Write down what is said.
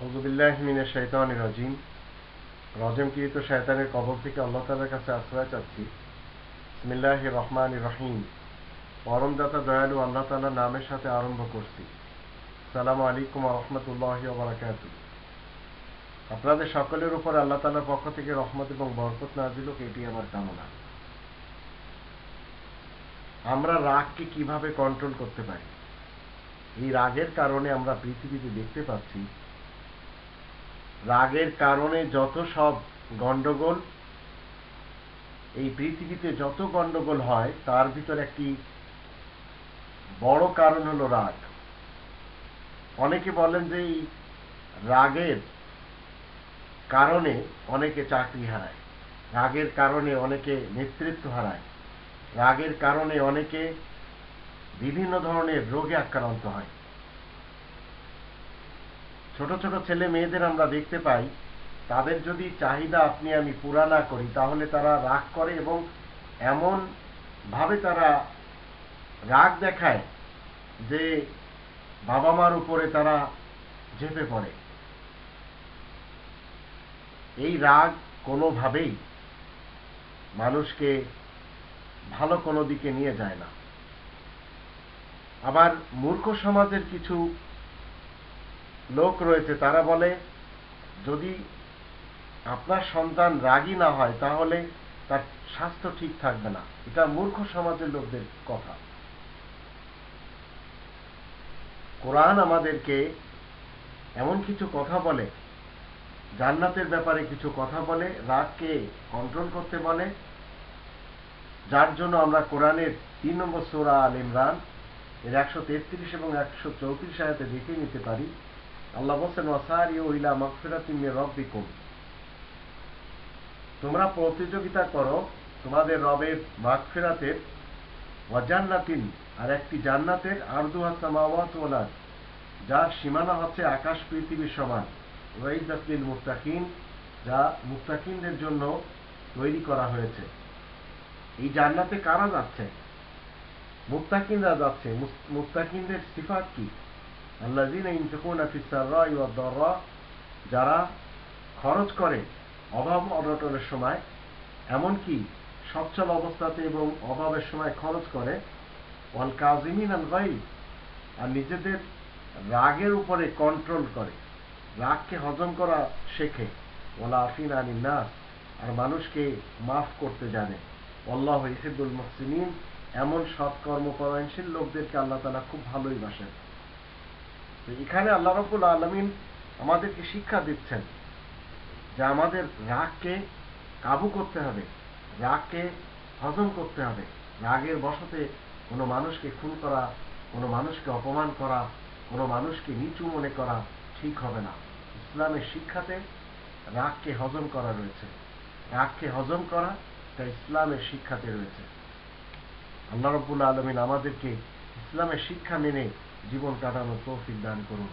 হজুবিল্লাহ মিনের শৈতানির রাজিম। রজমকৃত শয়তানের কবর থেকে আল্লাহ তালার কাছে আশ্রয় চাচ্ছি? ইসমিল্লাহ রহমান রহিম। পরমদাতা দয়ালু আল্লাহ তালার নামের সাথে আরম্ভ করছি। সালাম আলাইকুম রহমতুল্লাহ বারাকাত আপনাদের সকলের উপর আল্লাহ তালার পক্ষ থেকে রহমত এবং বরকত নাজিল এটি আমার কামনা। আমরা রাগকে কীভাবে কন্ট্রোল করতে পারি? এই রাগের কারণে আমরা পৃথিবীতে দেখতে পাচ্ছি রাগের কারণে যত সব গন্ডগোল এই পৃথিবীতে যত গন্ডগোল হয়, তার ভিতর একটি বড় কারণ হলো রাগ। অনেকে বলেন যে এই রাগের কারণে অনেকে চাকরি হারায়, রাগের কারণে অনেকে নেতৃত্ব হারায়, রাগের কারণে অনেকে বিভিন্ন ধরনের রোগে আক্রান্ত হয়। ছোট ছোট ছেলে মেয়েদের আমরা দেখতে পাই, তাদের যদি চাহিদা আপনি আমি পুরা না করি, তাহলে তারা রাগ করে এবং এমন ভাবে তারা রাগ দেখায় যে বাবা মার উপরে তারা ঝেপে পড়ে। এই রাগ কোনোভাবেই মানুষকে ভালো কোনো দিকে নিয়ে যায় না। আবার মূর্খ সমাজের কিছু লোক রয়েছে, তারা বলে, যদি আপনার সন্তান রাগী না হয়, তাহলে তার স্বাস্থ্য ঠিক থাকবে না। এটা মূর্খ সমাজের লোকদের কথা। কোরআন আমাদেরকে এমন কিছু কথা বলে, জান্নাতের ব্যাপারে কিছু কথা বলে, রাগকে কন্ট্রোল করতে বলে, যার জন্য আমরা কোরআনের তিন নম্বর সোরা আল ইমরান, এর একশো তেত্রিশ এবং একশো চৌত্রিশ আয়াতে দেখে নিতে পারি। আল্লাহ বলছেন ওয়াসারি ও ইলা মকফিরাতিমে রব্বিকুম। তোমরা প্রতিযোগিতা করো তোমাদের রবের মাগফিরাতের, ওয়াজান্নাতিন, আর একটি জান্নাতের, আরদু হাসামাওয়াত ওয়ালাদ যার সীমানা হচ্ছে আকাশ পৃথিবীর সমান। ওয়াইজাতলিল মুত্তাকিন, যা মুত্তাকিনদের জন্য তৈরি করা হয়েছে। এই জান্নাতে কারা যাচ্ছে? মুত্তাকিনরা যাচ্ছে। মুত্তাকিনদের সিফাত কি? সাররাই যারা খরচ করে অভাব অনটনের সময় এমনকি সচ্ছল অবস্থাতে এবং অভাবের সময় খরচ করে ওয়াল কাজিমিন আল গাইব আর নিজেদের রাগের উপরে কন্ট্রোল করে। রাগকে হজম করা শেখে। ওলা আফিন আলী নাস আর মানুষকে মাফ করতে জানে। আল্লাহ ইসিদুল মহসিনিন। এমন সৎকর্ম পরায়ণশীল লোকদেরকে আল্লাহ তালা খুব ভালোই বাসেন। এখানে আল্লাহ রবুল আলমিন আমাদেরকে শিক্ষা দিচ্ছেন যে আমাদের রাগকে কাবু করতে হবে, রাগকে হজম করতে হবে। রাগের বসতে কোনো মানুষকে খুন করা, কোনো মানুষকে অপমান করা, কোনো মানুষকে নিচু মনে করা ঠিক হবে না। ইসলামের শিক্ষাতে রাগকে হজম করা রয়েছে। রাগকে হজম করা তা ইসলামের শিক্ষাতে রয়েছে। আল্লাহ রব্বুল আলমিন আমাদেরকে ইসলামের শিক্ষা মেনে জীবন কাটানোর তৌফিক দান করুন।